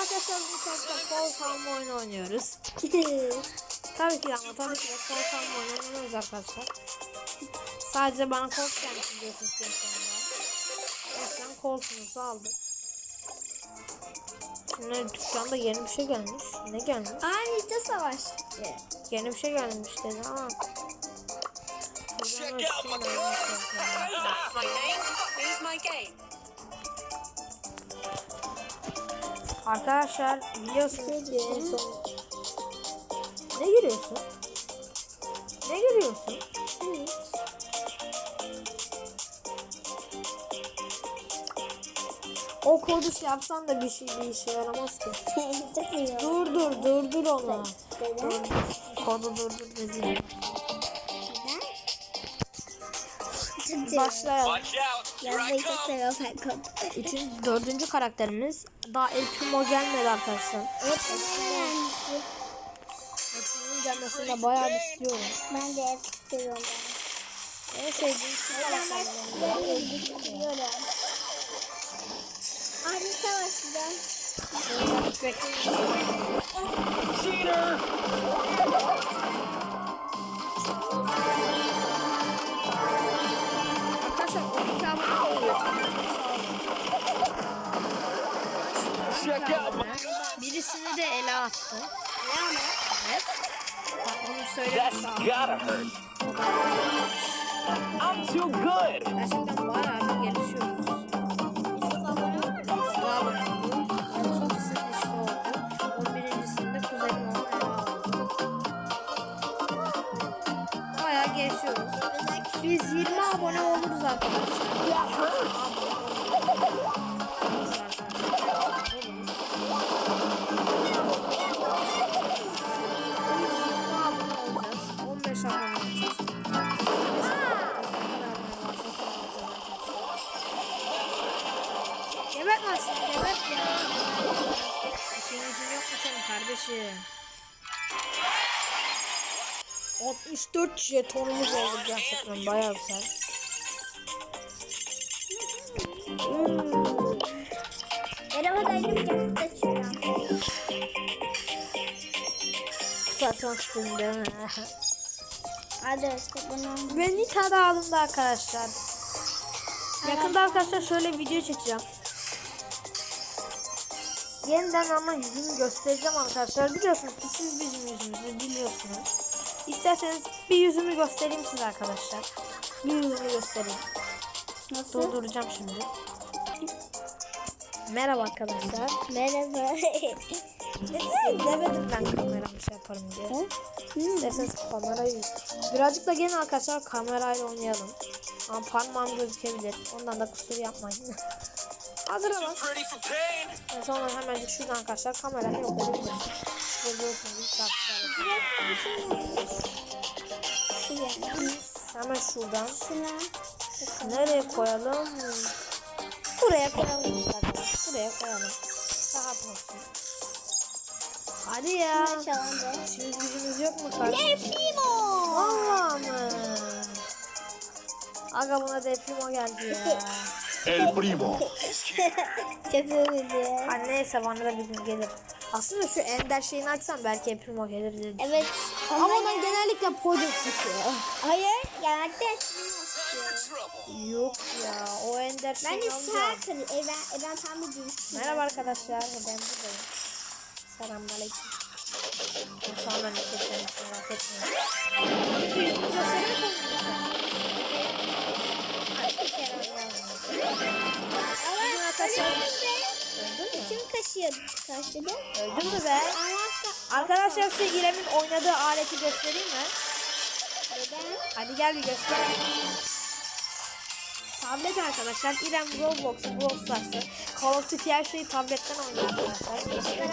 arkadaşlar bu saatte kol salma oyunu oynuyoruz. Tabii ki ama tabii ki de kol salma oyunu oynuyoruz arkadaşlar. Sadece bana kol gelmiş diyorsunuz ki sonunda. O yüzden kol sunusu aldık. Şimdi dükkanda yeni bir şey gelmiş. Ne gelmiş? Anita savaşçı. Yeni bir şey gelmiş dedi ama. Check out my That's my game. Here's my game. Arkadaşlar biliyorsunuz ki en son... Ne giriyorsun? Ne giriyorsun? O kodu şey yapsan da bir şey bir işe yaramaz ki. Dur dur dur dur onu. Neden? Kodu dur dur dedi. Çok Başlayalım. I Yazmayı çok seviyorum ben kod. Üçüncü, dördüncü karakterimiz daha El Primo gelmedi arkadaşlar. Evet, öğrencisi. El Primo'nun gelmesini de bayağı istiyorum. Ben de hep seviyorum. En sevdiğim şu Ben karakterlerden. ben gidiyorum. Anita savaşçı. Cheater. My Birisini de ele attı. Evet. Bak onu hurt. I'm too good. Gerçekten bayağı bir gelişiyoruz. Daha oldu. İkincisinde işte oldu. 11.sinde kuzenim onu ele aldı. Bayağı gelişiyoruz. Biz 20 abone oluruz arkadaşlar. 64 jetonumuz oldu gerçekten bayağı güzel. Merhaba dayım kaçıyorum. Tutarsan istedim değil mi? Hadi bunu. Alındı arkadaşlar. Yakında arkadaşlar şöyle video çekeceğim. Yeniden ama yüzümü göstereceğim arkadaşlar. Biliyorsunuz ki siz bizim yüzümüzü biliyorsunuz. İsterseniz bir yüzümü göstereyim size arkadaşlar. Bir yüzümü göstereyim. Nasıl? Durduracağım şimdi. Merhaba arkadaşlar. Merhaba. Demedim ben kameramı şey yaparım diye. İsterseniz kamerayı birazcık da gelin arkadaşlar kamerayla oynayalım. Ama parmağım gözükebilir. Ondan da kusur yapmayın. Hazır. Ben sonra hemen şuradan arkadaşlar kamerayı yok edebilirim. Görüyorsunuz arkadaşlar. Hemen şuradan. Nereye koyalım? Buraya koyalım işte. Buraya koyalım. Rahat olsun. Hadi ya. İşimiz gücümüz yok mu kardeşim? Primo. Valla mı? Aga buna deprimo geldi ya. El primo. Çok. Ha neyse bana da bir gün gelir. Aslında şu ender şeyini açsam belki deprimo gelir dedim. Evet. Ama ondan genellikle podyum çıkıyor. Hayır. Primo. Trouble. Yok ya o ender Ben şeyini de alacağım. Sarkır. Eren, Eren tam bir dürüst. Merhaba arkadaşlar ben buradayım. Selamünaleyküm. Sağ olun memleketleriniz merak etmeyin. Ama arkadaşlar? Kim kaşıyor? Kaşıdı. Öldün mü be? Arkadaşlar size İrem'in oynadığı aleti göstereyim mi? neden? Hadi gel bir göster. Tablet arkadaşlar. İrem Roblox'u, Brawl Stars'ı, Call of Duty her şeyi tabletten oynuyor arkadaşlar.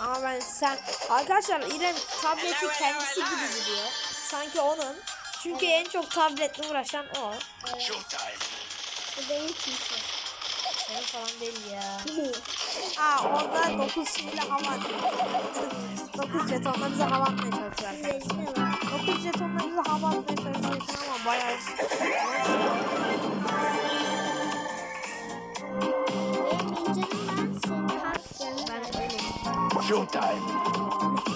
Ama ben sen... Arkadaşlar İrem tableti kendisi gibi biliyor. Sanki onun. Çünkü en çok tabletle uğraşan o. Evet. Bu benim kimse. Senin falan değil ya. Aa orada dokuz sivile hava atıyor. dokuz jetonla bize hava atmaya çalışıyor arkadaşlar. Dokuz jetonla bize hava atmaya çalışıyorsun ama bayağı... Showtime.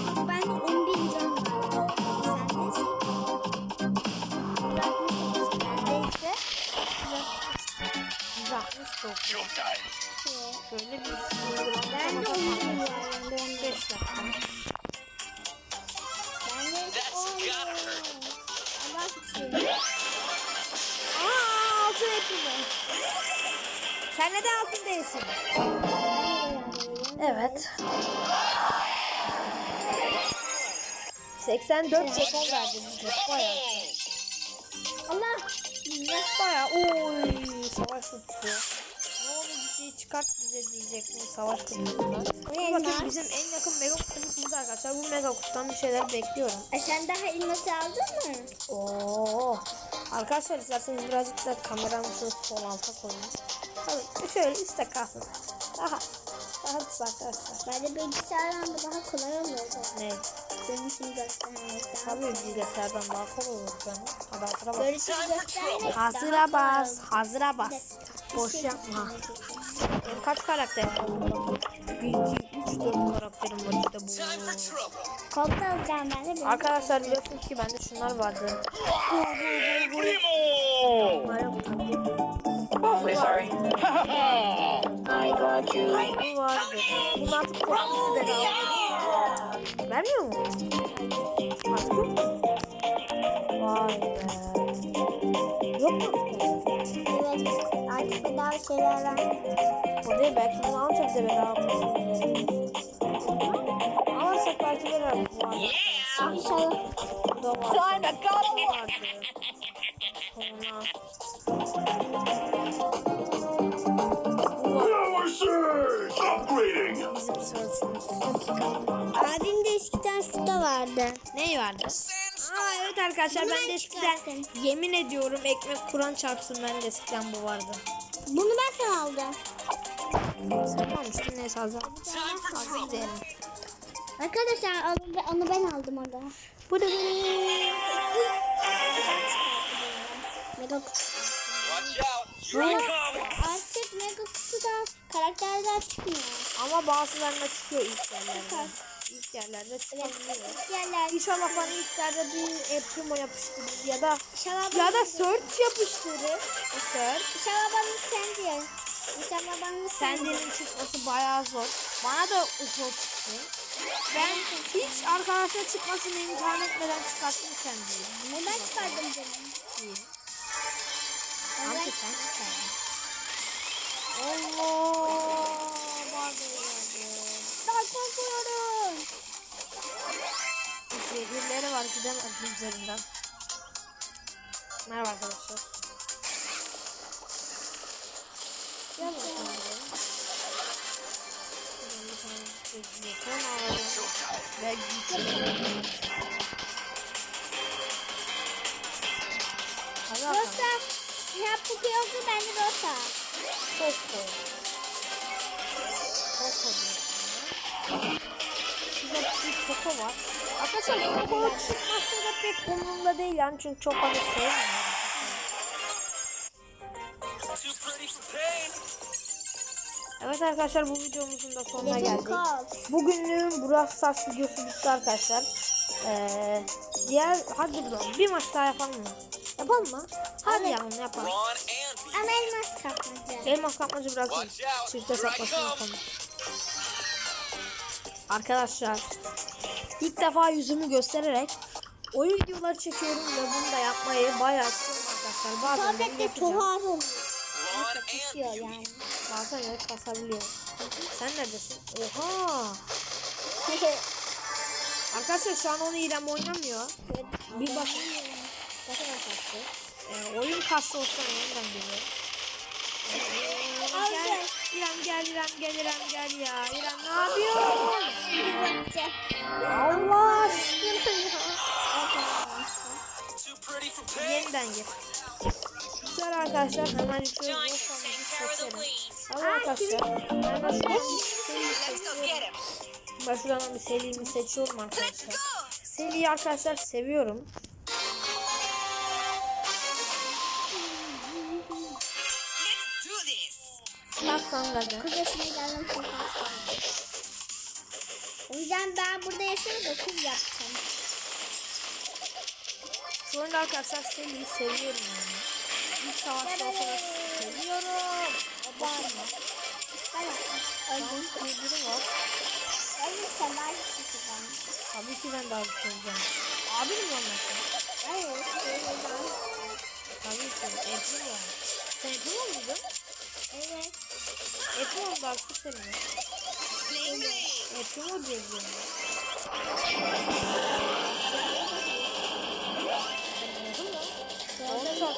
Sen neden altın değilsin? Evet. 84 jeton verdi bize. Bayağı. Allah. Bayağı. Oy savaş kutusu. Ne olur bir şey çıkart bize diyecektim savaş kutusundan. Bakın bizim en yakın mega kutumuz burada arkadaşlar. Bu mega kutudan bir şeyler bekliyorum. E sen daha elması aldın mı? Oo. Arkadaşlar isterseniz birazcık da kameramızı sol alta koyun. Tabii şöyle üstte kalsın. Daha daha kısa arkadaşlar. Ben de bilgisayardan da daha kolay oluyordu. Ne? Senin için göstermekten. Tabii bilgisayardan daha kolay olur canım. Hadi hazıra bas. Böyle için göstermek Hazıra bas. Hazıra bas. Boş yapma. Benim kaç karakter var? 1, 2, 3, 4 karakterim var işte bu. Koltuğu alacağım ben de. Arkadaşlar biliyorsunuz ki bende şunlar vardı. Primo! Awfully sorry. I got you. Bu vardı. Bunu artık kostümü de aldım. Vermiyor mu? Artık yok mu? Vay be. Yok mu? Evet. Artık bedava şeyler var. O değil belki bunu alınca bize bedava verir. Alırsak belki bu arada. İnşallah. Bu da var. Vardı? Aa evet arkadaşlar ben de eskiden yemin ediyorum ekmek kuran çarpsın ben de eskiden bu vardı. Bunu ben sana aldım. Sen almıştın neyse. Hazır diyelim. Arkadaşlar onu ben, onu ben aldım orada. Bu da Mega kutu. Artık mega kutuda karakterler çıkmıyor. Ama bazılarına çıkıyor ilk yerlerde. İlk yerlerde çıkabiliyor. Yerler. İnşallah bana ilk yerde bir e, primo yapıştırır ya da İnşallah ya da search yapıştırır. E, search. İnşallah bana sen diye. İnşallah bana sen. Sendinin çıkması bayağı zor. Bana da zor çıktı. Ben hiç arkadaşlar çıkmasını imkan etmeden çıkarttım sendiyi. Neden çıkardın canım? İyi. Amca sen çıkardın. Allah! Zehirleri var gidemezdim üzerinden. Merhaba arkadaşlar. Gel bakalım. Ve bakalım. Rosa. Sen Puku yoktu ben de Rosa. Koko. Koko diyorsun. Şurada bir Koko var. Arkadaşlar Koko çıkması da pek umurumda değil yani çünkü çok fazla sevmiyorum. Evet arkadaşlar bu videomuzun da sonuna geldik. Bugünlüğün Brawl Stars videosu bitti arkadaşlar. Ee, diğer hadi bakalım bir maç daha yapalım mı? Yapalım mı? Hadi Evet. yapalım yapalım. Ama elmas kapmaca. Elmas kapmacı biraz çifte sapmasını yapalım. Arkadaşlar ilk defa yüzümü göstererek oyun videoları çekiyorum ve bunu da yapmayı bayağı istiyorum arkadaşlar. Bazen Tablette yapacağım. tuhaf oluyor. Nasıl kısıyor yani. Bazen de kasabiliyor. Sen neredesin? Oha! Arkadaşlar şu an onu İrem oynamıyor. Bir bakın. Bakın arkadaşlar. Ee, oyun kastı olsa yeniden geliyor. Al gel. İrem gel İrem gel İrem gel ya. İrem ne yapıyorsun? Allah aşkına ya. Yeniden gir. Güzel arkadaşlar hemen seçelim. Tamam arkadaşlar. Ben şuradan bir serimi seçiyorum arkadaşlar. Seriyi arkadaşlar seviyorum. Kız yaşına geldim çok az kaldı. O yüzden ben burada da kız yapacağım. Şu oyunda arkadaşlar Sally'i seviyorum yani. İlk savaşta olsa da seviyorum. Var mı? Ben yaptım. Öldüm. Bir var. Öldüm sen daha ben. Tabii ki ben daha şey olacağım. Abi mi var mesela? Hayır. Tabii ki. April var. Sen April mi muydun? Evet. Oldu artık senin. Saklı. O zaman.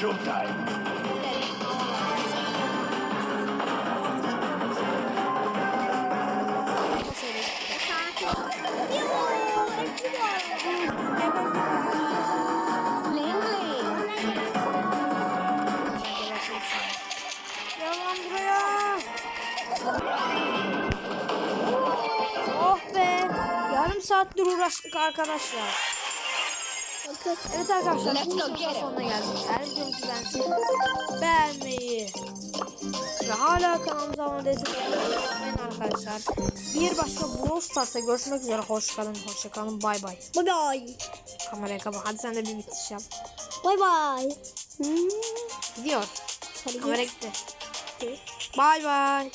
Showtime. Uğraştık arkadaşlar. Evet arkadaşlar bu videonun sonuna geldik. Eğer videomuzu beğendiyseniz beğenmeyi ve hala kanalımıza abone değilseniz arkadaşlar. Bir başka Brawl Stars'ta görüşmek üzere. Hoş kalın, hoşça kalın. Bay bay. Bye bye. Kameraya kapat. Hadi sen de bir bitiş yap. Bye bye. Hmm. Gidiyor. Hadi Kamera git. gitti. Bay bay.